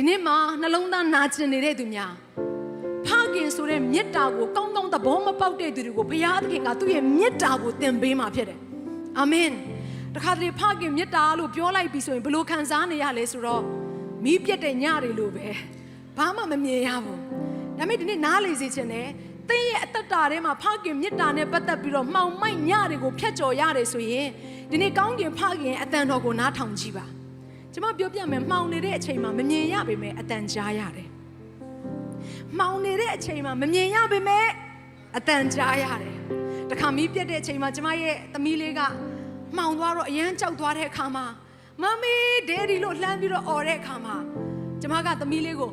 ဒီနေ့မှာနှလုံးသားနာကျင်နေတဲ့သူများဖခင်ဆိုတဲ့မေတ္တာကိုကောင်းကောင်းသဘောမပေါက်တဲ့သူတွေကိုဘုရားသခင်ကသူ့ရဲ့မေတ္တာကိုသင်ပေးမှာဖြစ်တယ်အာမင်တခါတလေဖခင်မေတ္တာလို့ပြောလိုက်ပြီဆိုရင်ဘယ်လိုခံစားနေရလဲဆိုတော့မီးပြတ်တဲ့ညတွေလိုပဲဘာမှမမြင်ရဘူးဒါပေမဲ့ဒီနေ့နားလေစေချင်တယ်သင်ရဲ့အသက်တာထဲမှာဖခင်မေတ္တာနဲ့ပတ်သက်ပြီးတော့မှောင်မိုက်ညတွေကိုဖျက်ကျော်ရတယ်ဆိုရင်ဒီနေ့ကောင်းကင်ဖခင်ရဲ့အတန်တော်ကိုနားထောင်ကြည့်ပါ ကျွန်မပြောပြမယ်မှောင်နေတဲ့အချိန်မှာမမြင်ရပေမဲ့အတန်ကြားရတယ်။မှောင်နေတဲ့အချိန်မှာမမြင်ရပေမဲ့အတန်ကြားရတယ်။တခါမီးပြတ်တဲ့အချိန်မှာကျွန်မရဲ့သမီးလေးကမှောင်သွားတော့အရန်ကြောက်သွားတဲ့အခါမှာမမီဒဲဒီလို့လှမ်းပြီးတော့អော်တဲ့အခါမှာကျွန်မကသမီးလေးကို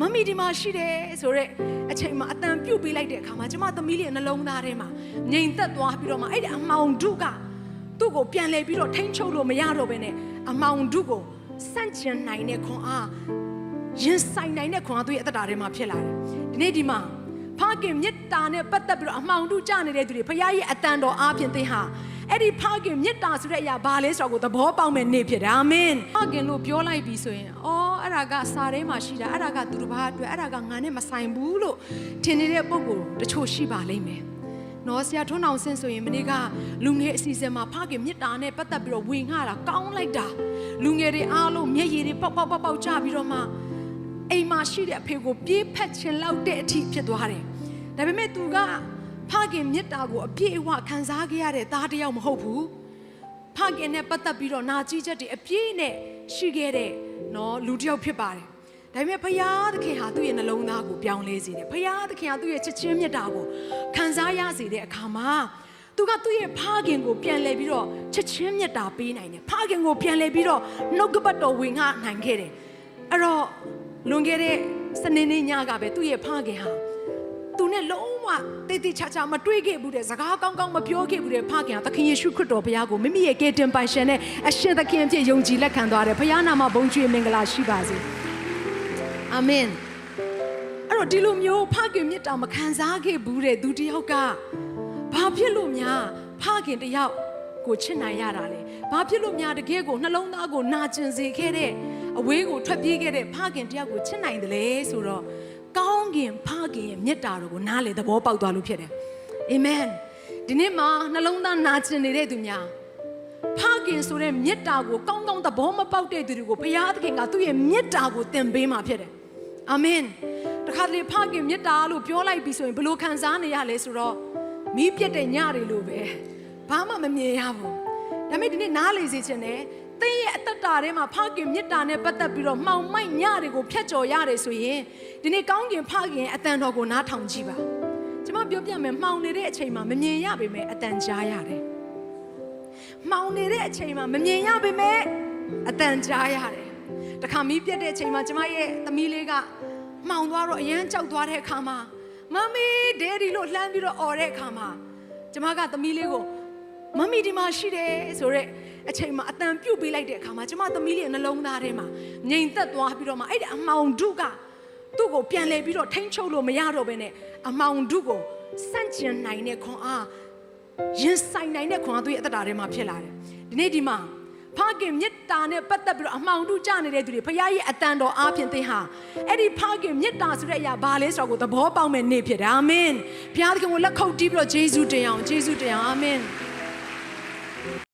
မမီဒီမှာရှိတယ်ဆိုတော့အချိန်မှာအတန်ပြုတ်ပေးလိုက်တဲ့အခါမှာကျွန်မသမီးလေးရဲ့နှလုံးသားထဲမှာငြိမ်သက်သွားပြီးတော့မှအဲ့ဒီအမှောင်ဒုကသူ့ကိုပြန်လဲပြီးတော့ထိန်းချုပ်လို့မရတော့ဘဲနဲ့ အမောင်ဒုကိုစန့်ကျင်နိုင်တဲ့ခွန်အားရင်ဆိုင်နိုင်တဲ့ခွန်အားသူ့ရဲ့အသက်တာထဲမှာဖြစ်လာတယ်ဒီနေ့ဒီမှာဖခင်မေတ္တာနဲ့ပတ်သက်ပြီးတော့အမောင်ဒုကြနေတဲ့သူတွေဖခင်ရဲ့အတန်တော်အားဖြင့်သင်ဟာအဲ့ဒီဖခင်မေတ္တာဆိုတဲ့အရာဘာလဲဆိုတော့ကိုသဘောပေါက်မဲ့နေ့ဖြစ်တယ်အာမင်ဖခင်လို့ပြောလိုက်ပြီဆိုရင်အော်အဲ့ဒါကစာထဲမှာရှိတာအဲ့ဒါကသူတစ်ပါးအတွက်အဲ့ဒါကငါနဲ့မဆိုင်ဘူးလို့ထင်နေတဲ့ပုံကိုတချို့ရှိပါလိမ့်မယ် နော်ဆရာထွန်းအောင်ဆင်းဆိုရင်မနေ့ကလူငယ်အစီအစဉ်မှာဖခင်မေတ္တာနဲ့ပတ်သက်ပြီးတော့ဝင်ငှတာကောင်းလိုက်တာလူငယ်တွေအားလုံးမျက်ရည်တွေပေါက်ပေါက်ပေါက်ပေါက်ကြပြီးတော့မှအိမ်မှာရှိတဲ့အဖေကိုပြေးဖက်ခြင်းလောက်တဲ့အထိဖြစ်သွားတယ်ဒါပေမဲ့သူကဖခင်မေတ္တာကိုအပြည့်အဝခံစားခဲ့ရတဲ့သားတစ်ယောက်မဟုတ်ဘူးဖခင်နဲ့ပတ်သက်ပြီးတော့နာကြီးချက်တွေအပြည့်နဲ့ရှိခဲ့တဲ့နော်လူတစ်ယောက်ဖြစ်ပါတယ် ဒါပေမဲ့ဖယားသခင်ဟာသူ့ရဲ့နှလုံးသားကိုပြောင်းလဲစေတယ်ဖယားသခင်ဟာသူ့ရဲ့ချစ်ချင်းမြတ်တာကိုခံစားရစေတဲ့အခါမှာသူကသူ့ရဲ့ဖခင်ကိုပြန်လဲပြီးတော့ချစ်ချင်းမြတ်တာပေးနိုင်တယ်ဖခင်ကိုပြန်လဲပြီးတော့နှုတ်ကပတ်တော်ဝင်ငှနိုင်ခဲ့တယ်အဲ့တော့လွန်ခဲ့တဲ့စနေနေ့ညကပဲသူ့ရဲ့ဖခင်ဟာသူနဲ့လုံးဝတိတ်တိတ်ချာချာမတွေးခဲ့ဘူးတဲ့စကားကောင်းကောင်းမပြောခဲ့ဘူးတဲ့ဖခင်ဟာသခင်ယေရှုခရစ်တော်ဘုရားကိုမိမိရဲ့ကယ်တင်ပိုင်ရှင်နဲ့အရှင်သခင်အဖြစ်ယုံကြည်လက်ခံသွားတယ်ဘုရားနာမဘုန်းကြီးမင်္ဂလာရှိပါစေ အာမင်အဲ့တော့ဒီလိုမျိုးဖခင်မြတ်တာမခံစားခဲ့ဘူးတဲ့သူတစ်ယောက်ကဘာဖြစ်လို့များဖခင်တစ်ယောက်ကိုချစ်နိုင်ရတာလဲဘာဖြစ်လို့များတကယ်ကိုနှလုံးသားကိုနာကျင်စေခဲ့တဲ့အဝေးကိုထွက်ပြေးခဲ့တဲ့ဖခင်တစ်ယောက်ကိုချစ်နိုင်တယ်လေဆိုတော့ကောင်းကင်ဖခင်ရဲ့မြတ်တာတော်ကိုနားလေသဘောပေါက်သွားလို့ဖြစ်တယ်အာမင်ဒီနေ့မှာနှလုံးသားနာကျင်နေတဲ့သူများဖခင်ဆိုတဲ့မေတ္တာကိုကောင်းကောင်းသဘောမပေါက်တဲ့သူတွေကိုဘုရားသခင်ကသူ့ရဲ့မေတ္တာကိုသင်ပေးမှာဖြစ်တယ်။ အာမင်။တခါတလေဖခင်မေတ္တာလို့ပြောလိုက်ပြီဆိုရင်ဘယ်လိုခံစားနေရလဲဆိုတော့မီးပြတ်တဲ့ညတွေလိုပဲဘာမှမမြင်ရဘူး။ဒါပေမဲ့ဒီနေ့နားလေစေချင်တယ်။သင်ရဲ့အသက်တာထဲမှာဖခင်မေတ္တာနဲ့ပတ်သက်ပြီးတော့မှောင်မိုက်ညတွေကိုဖျက်ကျော်ရတယ်ဆိုရင်ဒီနေ့ကောင်းကင်ဖခင်ရဲ့အတန်တော်ကိုနားထောင်ကြည့်ပါ။ကျွန်မပြောပြမယ်မှောင်နေတဲ့အချိန်မှာမမြင်ရပေမဲ့အတန်ကြားရတယ်။မှောင်နေတဲ့အချိန်မှာမမြင်ရပေမဲ့အတန်ကြားရတယ်။ တခါမီးပြတ်တဲ့အချိန်မှာကျမရဲ့သမီးလေးကမှောင်သွားတော့အရန်ကြောက်သွားတဲ့အခါမှာမမီဒဲဒီလို့လှမ်းပြီးတော့អော်တဲ့အခါမှာကျမကသမီးလေးကိုမမီဒီမှာရှိတယ်ဆိုတော့အချိန်မှာအတန်ပြုတ်ပေးလိုက်တဲ့အခါမှာကျမသမီးလေးရဲ့နှလုံးသားထဲမှာငြိမ်သက်သွားပြီးတော့မှအဲ့ဒီအမှောင်ဒုကသူ့ကိုပြန်လဲပြီးတော့ထိန်းချုပ်လို့မရတော့ဘဲနဲ့အမှောင်ဒုကိုစန့်ကျင်နိုင်တဲ့ခွန်အားရင်ဆိုင်နိုင်တဲ့ခွန်အားသူရဲ့အသက်တာထဲမှာဖြစ်လာတယ်ဒီနေ့ဒီမှာ ဖခင်မေတ္တာနဲ့ပတ်သက်ပြီးတော့အမှောင်တူကြနေတဲ့သူတွေဖခင်ရဲ့အတန်တော်အားဖြင့်သင်ဟာအဲ့ဒီဖခင်မေတ္တာဆိုတဲ့အရာဘာလဲဆိုတော့ကိုသဘောပေါက်မဲ့နေ့ဖြစ်တယ်အာမင်ဘုရားသခင်ကိုလက်ခုပ်တီးပြီးတော့ယေရှုတင်အောင်ယေရှုတင်အောင်အာမင်